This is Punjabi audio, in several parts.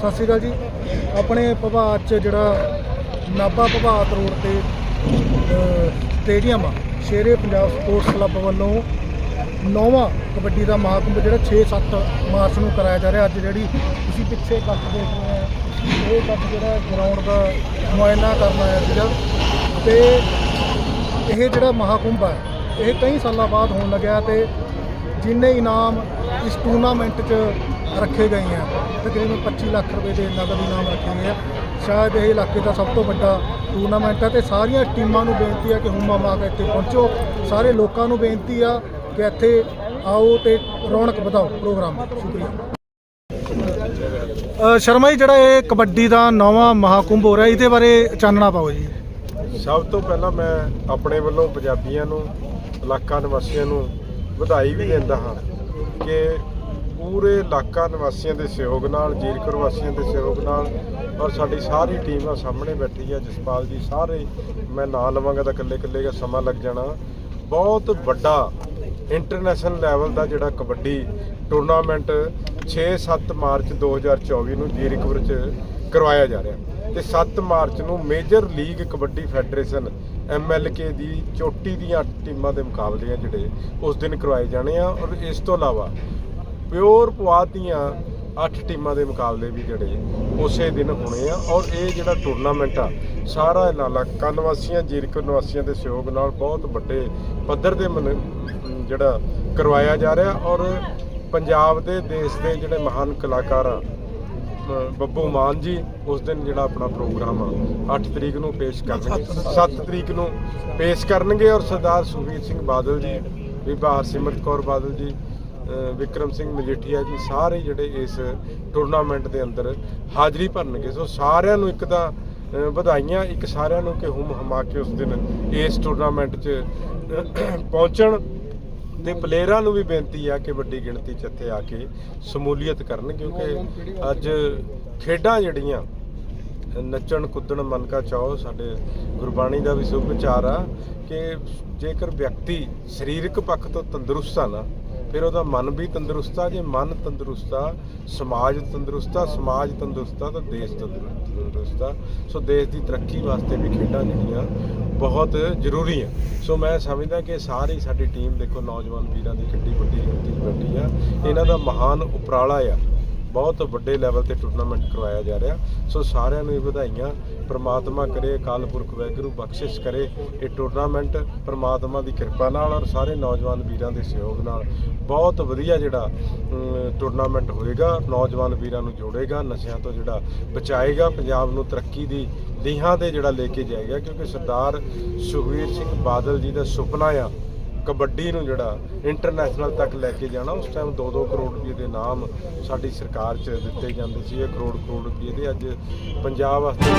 ਸਤਿ ਸ਼੍ਰੀ ਅਕਾਲ ਜੀ। ਆਪਣੇ ਪ੍ਰਭਾਤ ਚ ਜਿਹੜਾ ਨਾਭਾ ਪ੍ਰਭਾਤ ਰੋਡ ਤੇ ਸਟੇਡੀਅਮ ਆ, ਸ਼ੇਰੇ ਪੰਜਾਬ ਸਪੋਰਟਸ ਕਲੱਬ ਵੱਲੋਂ ਨੌਵਾਂ ਕਬੱਡੀ ਦਾ ਮਹਾਕੁੰਭ ਜਿਹੜਾ 6-7 ਮਾਰਚ ਨੂੰ ਕਰਾਇਆ ਜਾ ਰਿਹਾ। ਅੱਜ ਜਿਹੜੀ ਤੁਸੀਂ ਪਿੱਛੇ ਕੱਟ ਦੇਖ ਰਹੇ ਆ ਇਹ ਇਕੱਠ ਜਿਹੜਾ ਗਰਾਊਂਡ ਦਾ ਮੁਆਇਨਾ ਕਰਨਾ ਆਇਆ ਸੀਗਾ। ਤੇ ਇਹ ਜਿਹੜਾ ਮਹਾਕੁੰਭ ਆ ਇਹ ਕਈ ਸਾਲਾਂ ਬਾਅਦ ਹੋਣ ਲੱਗਿਆ ਤੇ ਜਿੰਨੇ ਇਨਾਮ ਇਸ ਟੂਰਨਾਮੈਂਟ 'ਚ ਰੱਖੇ ਗਏ ਆ, ਤਕਰੀਬਨ 25 ਲੱਖ ਰੁਪਏ ਦੇ ਨਗਦ ਇਨਾਮ ਰੱਖੇ ਗਏ ਆ। ਸ਼ਾਇਦ ਇਹ ਇਲਾਕੇ ਦਾ ਸਭ ਤੋਂ ਵੱਡਾ ਟੂਰਨਾਮੈਂਟ ਹੈ ਤੇ ਸਾਰੀਆਂ ਟੀਮਾਂ ਨੂੰ ਬੇਨਤੀ ਹੈ ਕਿ ਹੁਮਾ ਮਾ ਕੇ ਇੱਥੇ ਪਹੁੰਚੋ। ਸਾਰੇ ਲੋਕਾਂ ਨੂੰ ਬੇਨਤੀ ਆ ਕਿ ਇੱਥੇ ਆਓ ਤੇ ਰੌਣਕ ਵਧਾਓ ਪ੍ਰੋਗਰਾਮ ਦੀ। ਸ਼ੁਕਰੀਆ। ਸ਼ਰਮਾ ਜੀ, ਜਿਹੜਾ ਇਹ ਕਬੱਡੀ ਦਾ ਨਵਾਂ ਮਹਾਕੁੰਭ ਹੋ ਰਿਹਾ, ਇਹਦੇ ਬਾਰੇ ਚਾਨਣਾ ਪਾਓ ਜੀ। ਸਭ ਤੋਂ ਪਹਿਲਾਂ ਮੈਂ ਆਪਣੇ ਵੱਲੋਂ ਪੰਜਾਬੀਆਂ ਨੂੰ, ਇਲਾਕਾ ਨਿਵਾਸੀਆਂ ਨੂੰ ਵਧਾਈ ਵੀ ਦਿੰਦਾ ਹਾਂ ਕਿ ਪੂਰੇ ਇਲਾਕਾ ਨਿਵਾਸੀਆਂ ਦੇ ਸਹਿਯੋਗ ਨਾਲ ਜੀਰਕਰ ਵਾਸੀਆਂ ਦੇ ਸਹਿਯੋਗ ਨਾਲ ਔਰ ਸਾਡੀ ਸਾਰੀ ਟੀਮ ਆ ਸਾਹਮਣੇ ਬੈਠੀ ਆ, ਜਸਪਾਲ ਜੀ ਸਾਰੇ। ਮੈਂ ਨਾਂ ਲਵਾਂਗਾ ਤਾਂ ਇਕੱਲੇ ਇਕੱਲੇ ਦਾ ਸਮਾਂ ਲੱਗ ਜਾਣਾ। ਬਹੁਤ ਵੱਡਾ ਇੰਟਰਨੈਸ਼ਨਲ ਲੈਵਲ ਦਾ ਜਿਹੜਾ ਕਬੱਡੀ ਟੂਰਨਾਮੈਂਟ 6-7 ਮਾਰਚ 2024 ਨੂੰ ਜੀਰਕਪੁਰ 'ਚ ਕਰਵਾਇਆ ਜਾ ਰਿਹਾ। ਤੇ 7 ਮਾਰਚ ਨੂੰ major league kabaddi federation MLK ਦੀ ਚੋਟੀ ਦੀਆਂ ਟੀਮਾਂ ਦੇ ਮੁਕਾਬਲੇ ਆ ਜਿਹੜੇ ਉਸ ਦਿਨ ਕਰਵਾਏ ਜਾਣੇ ਆ ਔਰ ਇਸ ਤੋਂ ਇਲਾਵਾ ਪਿਓਰ ਪੁਆਧ ਦੀਆਂ 8 ਟੀਮਾਂ ਦੇ ਮੁਕਾਬਲੇ ਵੀ ਜਿਹੜੇ ਉਸੇ ਦਿਨ ਹੋਣੇ ਆ ਔਰ ਇਹ ਜਿਹੜਾ ਟੂਰਨਾਮੈਂਟ ਆ, ਸਾਰਾ ਇਲਾਕਾ ਨਿਵਾਸੀਆਂ ਜੀਰਕਪੁਰ ਨਿਵਾਸੀਆਂ ਦੇ ਸਹਿਯੋਗ ਨਾਲ ਬਹੁਤ ਵੱਡੇ ਪੱਧਰ ਦੇ ਮਨ- ਜਿਹੜਾ ਕਰਵਾਇਆ ਜਾ ਰਿਹਾ ਔਰ ਪੰਜਾਬ ਦੇ ਦੇਸ਼ ਦੇ ਜਿਹੜੇ ਮਹਾਨ ਕਲਾਕਾਰ ਆ ਬੱਬੂ ਮਾਨ ਜੀ ਉਸ ਦਿਨ ਜਿਹੜਾ ਆਪਣਾ ਪ੍ਰੋਗਰਾਮ ਆ 8 ਤਰੀਕ ਨੂੰ ਪੇਸ਼ ਕਰਨਗੇ। 7 ਤਰੀਕ ਨੂੰ ਪੇਸ਼ ਕਰਨਗੇ ਔਰ ਸਰਦਾਰ ਸੁਖਬੀਰ ਸਿੰਘ ਬਾਦਲ ਜੀ ਬੀਬਾ ਹਰਸਿਮਰਤ ਕੌਰ ਬਾਦਲ ਜੀ ਅ, ਵਿਕਰਮ ਸਿੰਘ ਮਜੀਠੀਆ ਜੀ ਸਾਰੇ ਜਿਹੜੇ ਇਸ ਟੂਰਨਾਮੈਂਟ ਦੇ ਅੰਦਰ ਹਾਜ਼ਰੀ ਭਰਨਗੇ। ਸੋ ਸਾਰਿਆਂ ਨੂੰ ਇੱਕ ਤਾਂ ਵਧਾਈਆਂ ਇੱਕ ਸਾਰਿਆਂ ਨੂੰ ਕਿ ਹੁਮ ਹਮਾ ਕੇ ਉਸ ਦਿਨ ਇਸ ਟੂਰਨਾਮੈਂਟ 'ਚ ਪਹੁੰਚਣ। ਤੇ ਪਲੇਅਰਾਂ ਨੂੰ ਵੀ ਬੇਨਤੀ ਆ ਕਿ ਵੱਡੀ ਗਿਣਤੀ 'ਚ ਇੱਥੇ ਆ ਕੇ ਸਮੂਲੀਅਤ ਕਰਨ, ਕਿਉਂਕਿ ਅੱਜ ਖੇਡਾਂ ਜਿਹੜੀਆਂ, ਨੱਚਣ, ਕੁੱਦਣ ਮਨ ਕਾ ਚਾਓ ਸਾਡੇ ਗੁਰਬਾਣੀ ਦਾ ਵੀ ਸੁਭ ਵਿਚਾਰ ਆ ਕਿ ਜੇਕਰ ਵਿਅਕਤੀ ਸਰੀਰਕ ਪੱਖ ਤੋਂ ਤੰਦਰੁਸਤ ਆ ਨਾ ਫਿਰ ਉਹਦਾ ਮਨ ਵੀ ਤੰਦਰੁਸਤ ਆ ਜੇ ਮਨ ਤੰਦਰੁਸਤ ਆ ਸਮਾਜ ਤੰਦਰੁਸਤ ਆ ਸਮਾਜ ਤੰਦਰੁਸਤ ਆ ਤਾਂ ਦੇਸ਼ ਤੰਦਰੁਸਤ ਆ। ਸੋ ਦੇਸ਼ ਦੀ ਤਰੱਕੀ ਵਾਸਤੇ ਵੀ ਖੇਡਾਂ ਜਿਹੜੀਆਂ ਬਹੁਤ ਜ਼ਰੂਰੀ ਆ। ਸੋ ਮੈਂ ਸਮਝਦਾ ਕਿ ਸਾਰੀ ਸਾਡੀ ਟੀਮ ਦੇਖੋ ਨੌਜਵਾਨ ਵੀਰਾਂ ਦੀ ਕਿੱਡੀ ਵੱਡੀ 'ਚ ਬੈਠੀ ਆ। ਇਹਨਾਂ ਦਾ ਮਹਾਨ ਉਪਰਾਲਾ ਆ। ਬਹੁਤ ਵੱਡੇ ਲੈਵਲ ਤੇ ਟੂਰਨਾਮੈਂਟ ਕਰਵਾਇਆ ਜਾ ਰਿਹਾ। ਸੋ ਸਾਰਿਆਂ ਨੂੰ ਇਹ ਵਧਾਈਆਂ। ਪ੍ਰਮਾਤਮਾ ਕਰੇ, ਅਕਾਲ ਪੁਰਖ ਵਾਹਿਗੁਰੂ ਬਖਸ਼ਿਸ਼ ਕਰੇ। ਇਹ ਟੂਰਨਾਮੈਂਟ ਪ੍ਰਮਾਤਮਾ ਦੀ ਕਿਰਪਾ ਨਾਲ ਔਰ ਸਾਰੇ ਨੌਜਵਾਨ ਵੀਰਾਂ ਦੇ ਸਹਿਯੋਗ ਨਾਲ ਬਹੁਤ ਵਧੀਆ ਜਿਹੜਾ ਟੂਰਨਾਮੈਂਟ ਹੋਏਗਾ। ਨੌਜਵਾਨ ਵੀਰਾਂ ਨੂੰ ਜੋੜੇਗਾ, ਨਸ਼ਿਆਂ ਤੋਂ ਜਿਹੜਾ ਬਚਾਏਗਾ, ਪੰਜਾਬ ਨੂੰ ਤਰੱਕੀ ਦੀ ਲੀਹਾਂ ਤੇ ਜਿਹੜਾ ਲੈ ਕੇ ਜਾਏਗਾ। ਕਿਉਂਕਿ ਸਰਦਾਰ ਸੁਖਵੀਰ ਸਿੰਘ ਬਾਦਲ ਜੀ ਦਾ ਸੁਪਨਾ ਆ ਕਬੱਡੀ ਨੂੰ ਜਿਹੜਾ ਇੰਟਰਨੈਸ਼ਨਲ ਤੱਕ ਲੈ ਕੇ ਜਾਣਾ, ਉਸ ਟਾਈਮ 2-2 ਕਰੋੜ ਰੁਪਏ ਦੇ ਨਾਮ ਸਾਡੀ ਸਰਕਾਰ 'ਚ ਦਿੱਤੇ ਜਾਂਦੇ ਸੀ, ਇਹ ਕਰੋੜ ਕਰੋੜ ਰੁਪਏ ਦੇ ਅੱਜ ਪੰਜਾਬ ਵਾਸਤੇ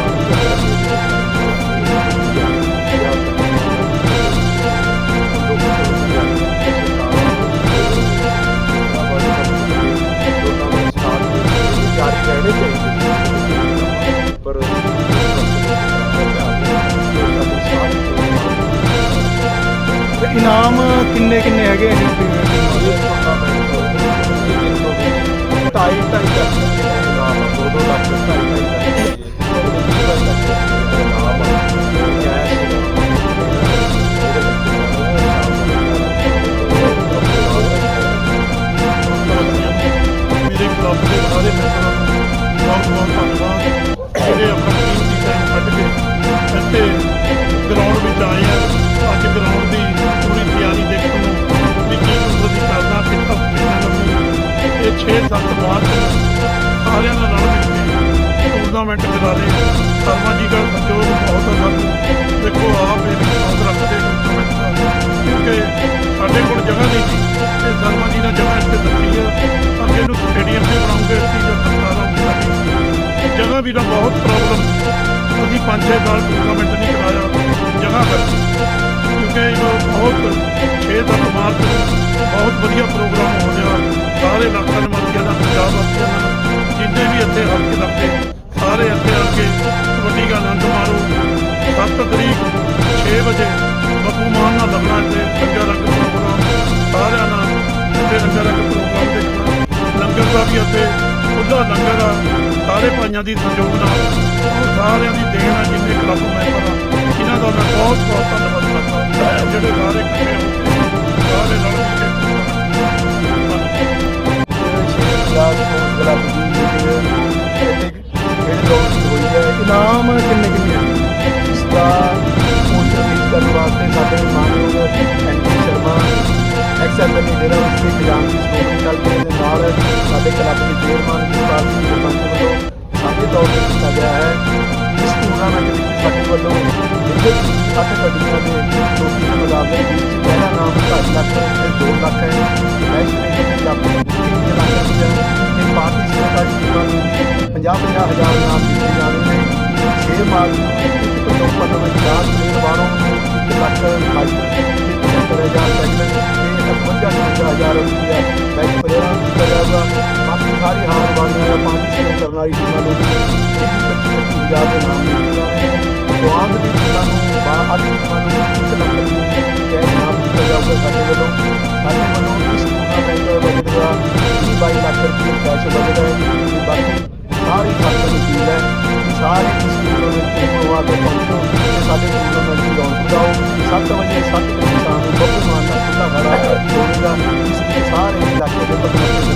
ਇਨਾਮ ਕਿੰਨੇ ਕਿੰਨੇ ਹੈਗੇ ਆ ਜੀ? ਢਾਈ ਢਾਈ ਲੱਖ ਦੇ ਨਾਮ ਲੱਖ ਢਾਈ ਲੱਖ ਇਹ 6-7 ਮਾਰਚ ਸਾਰਿਆਂ ਨਾਲ ਰਲ ਮਿਲ ਟੂਰਨਾਮੈਂਟ ਕਰਾ ਰਹੇ ਸ਼ਰਮਾ ਜੀ ਦਾ ਸੰਯੋਗ ਬਹੁਤ ਹੈ ਸਾਨੂੰ। ਦੇਖੋ, ਆਪ ਇਹ ਸਾਥ ਰੱਖਦੇ ਟੂਰਨਾਮੈਂਟ ਕਿਉਂਕਿ ਸਾਡੇ ਕੋਲ ਜਗ੍ਹਾ ਨਹੀਂ ਸੀ ਤੇ ਸ਼ਰਮਾ ਜੀ ਨੇ ਜਗ੍ਹਾ ਇੱਥੇ ਦਿੱਤੀ ਆ। ਅੱਗੇ ਨੂੰ ਸਟੇਡੀਅਮ 'ਤੇ ਬਣਾਉਂਗੇ, ਅਸੀਂ ਜਦ ਸਰਕਾਰ ਜਗ੍ਹਾ ਵੀ ਦਾ ਬਹੁਤ ਪ੍ਰੋਬਲਮ ਅਸੀਂ 5-6 ਸਾਲ ਟੂਰਨਾਮੈਂਟ ਨਹੀਂ ਕਰਾਇਆ। ਜਗ੍ਹਾ ਕਰਕੇ ਕਿਉਂਕਿ ਇਹ ਬਹੁਤ 6-7 ਮਾਰਚ ਬਹੁਤ ਵਧੀਆ ਪ੍ਰੋਗਰਾਮ ਹੋ ਰਿਹਾ। ਸਾਰੇ ਇਲਾਕਿਆਂ ਦੇ ਮੰਤਰੀਆਂ ਦਾ ਪੰਜਾਬ ਵਾਸਤੇ ਜਿੰਨੇ ਵੀ ਇੱਥੇ ਹਲਕੇ ਲੱਗੇ, ਸਾਰੇ ਇੱਥੇ ਆ ਕੇ ਕਬੱਡੀ ਗੱਲ ਆਨੰਦ ਮਾਣੋ। 7 ਤਰੀਕ 6 ਵਜੇ ਬੱਬੂ ਮਾਨ ਦਾ ਲੰਗਰ ਤੇ ਲੰਗਰ ਦਾ ਪ੍ਰੋਗਰਾਮ ਸਾਰਿਆਂ ਨਾਲ ਤੇ ਲੰਗਰ ਦਾ ਪ੍ਰੋਗਰਾਮ ਦੇਖਣਾ। ਲੰਗਰ ਦਾ ਵੀ ਇੱਥੇ ਖੁੱਲਾ ਲੰਗਰ ਆ। ਸਾਰੇ ਭਾਈਆਂ ਦੀ ਸਹਿਯੋਗ ਨਾਲ। ਹੋਈ ਕਿੰਨੇ ਕਿੰਨੇ ਆ? ਇਸ ਦਾ ਪੋਸਟਰ ਕਰਨ ਵਾਸਤੇ ਸਾਡੇ ਮਾਨਯੋਗ ਐਨਪੀ ਸ਼ਰਮਾ ਐਕਸਐਮਐਲਏ ਜਿਹੜਾ ਉਸ ਦੇ ਦੀ ਸਪੋਰਟ ਕਰਦੇ ਦੇ ਨਾਲ ਸਾਡੇ ਕਲੱਬ ਦੇ ਚੇਅਰਮੈਨ ਗੁਰਪਾਲ ਸਿੰਘ ਸਰਪੰਚ ਵੱਲੋਂ ਸਾਂਝੇ ਤੌਰ ਤੇ ਕੀਤਾ ਗਿਆ ਹੈ ਇਸ ਟੂਰਨਾਮੈਂਟ ਵਿੱਚ ਸਾਡੇ ਵੱਲੋਂ ਜਿਹੜੇ ਸੱਤ ਗੱਡੀਆਂ ਦੇ ਚੋਟੀ ਦੇ ਮੁਕਾਬਲੇ ਵਿੱਚ ਪਹਿਲਾ ਨਾਮ 2.5 ਲੱਖ ਤੇ 2 ਲੱਖ ਹੈ ਮੈਚ ਵਿੱਚ ਪੰਜਾਬ ਦੇ 3 ਲੱਖ ਰੁਪਏ ਤੇ ਪਾਰਟਿਸਪੇਟ ਟੀਮਾਂ ਨੂੰ 50 ਹਜ਼ਾਰ ਨਾਮ ਦਿੱਤੇ ਜਾਣੇ ਨੇ 6 ਮਾਰਚ ਇੱਕ ਤੋਂ ਦੋ ਪੰਨ ਵਿੱਚ ਦਾਸ ਪਲੇਅਰ ਲੱਖ ਬਾਈਕ ਤੇ 75 ਹਜ਼ਾਰ ਸੈਕਿੰਡ ਤੇ 55 ਹਜ਼ਾਰ ਰੁਪਇਆ ਮੈਚ ਪਲੇਅਰਾਂ ਨੂੰ ਦਿੱਤਾ ਬਾਕੀ ਸਾਰੀ ਹਾਰ ਵਾਲੀਆਂ ਜਾਂ ਪਾਰਟਿਸਪੇਟ ਕਰਨ ਵਾਲੀ ਟੀਮਾਂ ਨੂੰ 25 ਹਜ਼ਾਰ ਦੇ ਨਾਮ ਦਿੱਤੇ ਜਾਣੇ ਜਵਾਨ ਦੀ ਸੇਵਾ ਤੋਂ ਪਹੁੰਚੋ ਸਾਡੇ ਕੋਲ ਮੰਨ ਜਾਓ ਜਾਓ 7 ਵਜੇ 7 ਵਜੇ ਸ਼ਾਮ ਨੂੰ ਬੱਬੂ ਮਾਨ ਦਾ ਖੁੱਲਾ ਘੜਾ ਹੋਵੇਗਾ ਇਸ ਦੇ ਸਾਰੇ ਇਲਾਕੇ ਦੇ ਪਤਵੰਤੇ